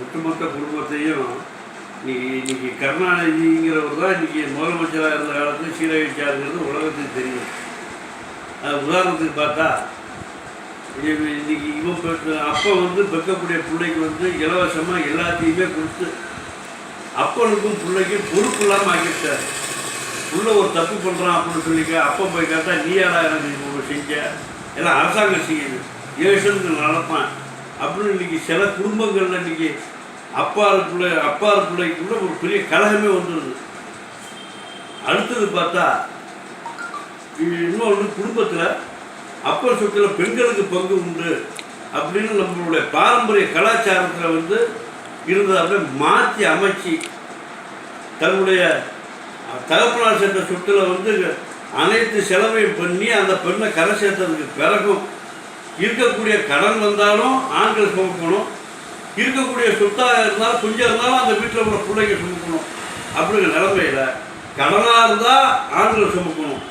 ஒட்டுமொத்த குடும்பத்தையும் இன்னைக்கு இன்னைக்கு கருணாநிதிங்கிறவர் தான் இன்னைக்கு முதலமைச்சராக இருந்த காலத்தில் சீரழிச்சாருங்கிறது உலகத்துக்கு தெரியும். அது உதாரணத்துக்கு பார்த்தா இன்னைக்கு இவன் அப்போ வந்து பெக்கக்கூடிய பிள்ளைக்கு வந்து இலவசமாக எல்லாத்தையுமே கொடுத்து அப்பனுக்கும் பிள்ளைக்கும் பொறுப்பு இல்லாமல் ஆக்கிட்டார். உள்ள ஒரு தப்பு பண்ணுறான் அப்படின்னு சொல்லிக்க அப்பா போய் கேட்டால் நீ யாரா எனக்கு செஞ்ச? எல்லாம் அரசாங்கம் செய்யுது. ஏசனுக்கு நடப்பான். அப்படின்னு இன்னைக்கு சில குடும்பங்கள்ல இன்னைக்கு அப்பா பிள்ளை அப்பா பிள்ளைக்குள்ள ஒரு பெரிய கலகமே வந்துடுது அடுத்தது பார்த்தா இன்னொன்று குடும்பத்தில் அப்பா சொத்தில் பெண்களுக்கு பங்கு உண்டு அப்படின்னு நம்மளுடைய பாரம்பரிய கலாச்சாரத்தில் வந்து இருந்ததை மாற்றி அமைச்சு தன்னுடைய தகப்பனார் சென்ற சொத்தில் வந்து அனைத்து செலவையும் பண்ணி அந்த பெண்ணை கரை சேர்த்ததுக்கு பிறகும் இருக்கக்கூடிய கடன் வந்தாலும் ஆண்கள் சுமக்கணும். இருக்கக்கூடிய சொத்தாக இருந்தாலும் கொஞ்சம் இருந்தாலும் அந்த வீட்டில் உள்ள பிள்ளைங்க சுமக்கணும். அப்படிங்கிற நிலைமையில் கடனாக இருந்தால் ஆண்கள் சுமக்கணும்.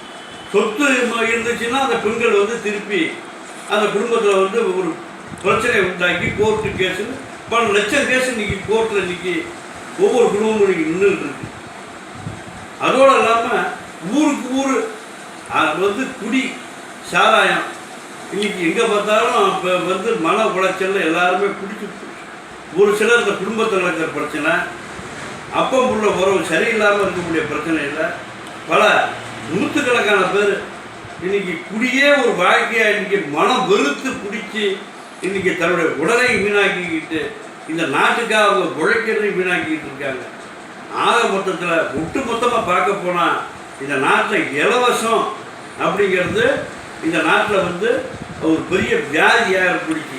சொத்து இருந்துச்சுன்னா அந்த பெண்கள் வந்து திருப்பி அந்த குடும்பத்தில் வந்து ஒரு பிரச்சனையை உண்டாக்கி கோர்ட்டு கேஸுன்னு பல லட்சம் கேஸ் இன்னைக்கு கோர்ட்டில் இன்னைக்கு ஒவ்வொரு குடும்பமும் இன்னைக்கு நின்றுட்டு இருக்கு. அதோடு இல்லாமல் ஊருக்கு ஊர் அது வந்து குடி சாராயம் இன்னைக்கு எங்கே பார்த்தாலும் இப்போ வந்து மன உளைச்சல்ல எல்லாருமே பிடிச்சி ஒரு சிலர் இந்த குடும்பத்தில் இருக்கிற பிரச்சனை அப்பம் உள்ள உறவு சரியில்லாமல் இருக்கக்கூடிய பிரச்சனை இல்லை. பல நூற்றுக்கணக்கான பேர் இன்னைக்கு குடியே ஒரு வாழ்க்கையாக இன்னைக்கு மனம் வெறுத்து பிடிச்சி இன்னைக்கு தன்னுடைய உடலை வீணாக்கிக்கிட்டு இந்த நாட்டுக்காக அவங்க உழைக்கிறதையும் வீணாக்கிட்டு இருக்காங்க. ஆக மொத்தத்தில் ஒட்டு மொத்தமாக பார்க்க போனால் இந்த நாட்டில் இலவசம் அப்படிங்கிறது இந்த நாட்டில் வந்து ஒரு பெரிய வியாதியாக பிடிச்சி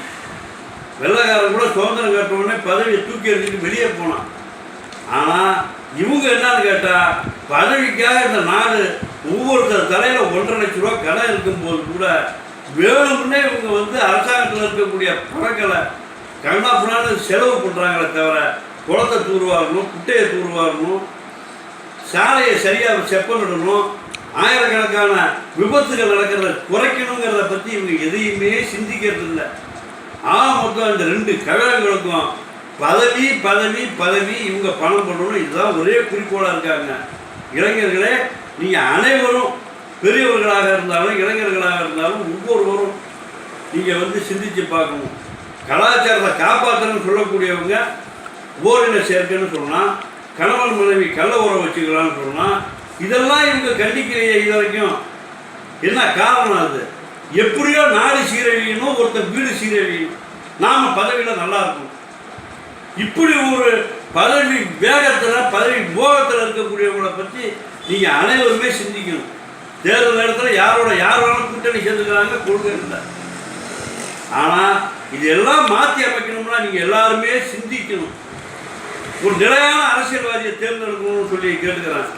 வெள்ளைக்காரன் கூட சுதந்திரம் கேட்டவுடனே உடனே பதவியை தூக்கி எறிஞ்சிட்டு வெளியே போனான். ஆனால் இவங்க என்னன்னு கேட்டால் பதவிக்காக இந்த நாடு ஒவ்வொருத்தர் தலையில் ஒன்றரை லட்ச ரூபா கடை இருக்கும்போது கூட வேணும்னே இவங்க வந்து அரசாங்கத்தில் இருக்கக்கூடிய பணங்களை கண்ணாப்புனான்னு செலவு பண்ணுறாங்களே தவிர குளத்தை தூர்வாரணும் குட்டையை தூர்வாரணும் சாலையை சரியாக செப்பனிடணும் ஆயிரக்கணக்கான விபத்துகள் நடக்கிறத குறைக்கணுங்கிறத பற்றி இவங்க எதையுமே சிந்திக்கிறது இல்லை ஆ மொத்தம் இந்த ரெண்டு கழகங்களுக்கும் பதவி பதவி பதவி இவங்க பணம் பண்ணணும் இதுதான் ஒரே குறிக்கோளாக இருக்காங்க. இளைஞர்களே நீங்கள் அனைவரும் பெரியவர்களாக இருந்தாலும் இளைஞர்களாக இருந்தாலும் ஒவ்வொருவரும் நீங்கள் வந்து சிந்தித்து பார்க்கணும். கலாச்சாரத்தை காப்பாற்றணும்னு சொல்லக்கூடியவங்க ஓரின சேர்க்கைன்னு சொன்னால் கணவன் மனைவி கள்ள உறவு வச்சுக்கலாம்னு சொன்னால் இதெல்லாம் இவங்க கண்டிக்கலையே இது வரைக்கும் என்ன காரணம் அது? எப்படியோ நாடு சீரழியணும் ஒருத்தர் வீடு சீரழியணும். நாம் பதவியில் நல்லா இருக்கும் இப்படி ஒரு பதவி வேகத்தில் பதவி மோகத்தில் இருக்கக்கூடியவங்களை பற்றி நீங்கள் அனைவருமே சிந்திக்கணும். தேர்தல் நேரத்தில் யாரோட யார் வேணாலும் கூட்டணி சேர்ந்துக்கிறாங்க கொள்கை இல்லை. ஆனால் இதெல்லாம் மாற்றி அமைக்கணும்னா நீங்கள் எல்லாருமே சிந்திக்கணும். ஒரு நிலையான அரசியல்வாதியை தேர்ந்தெடுக்கணும்னு சொல்லி கேட்டுக்கிறாங்க.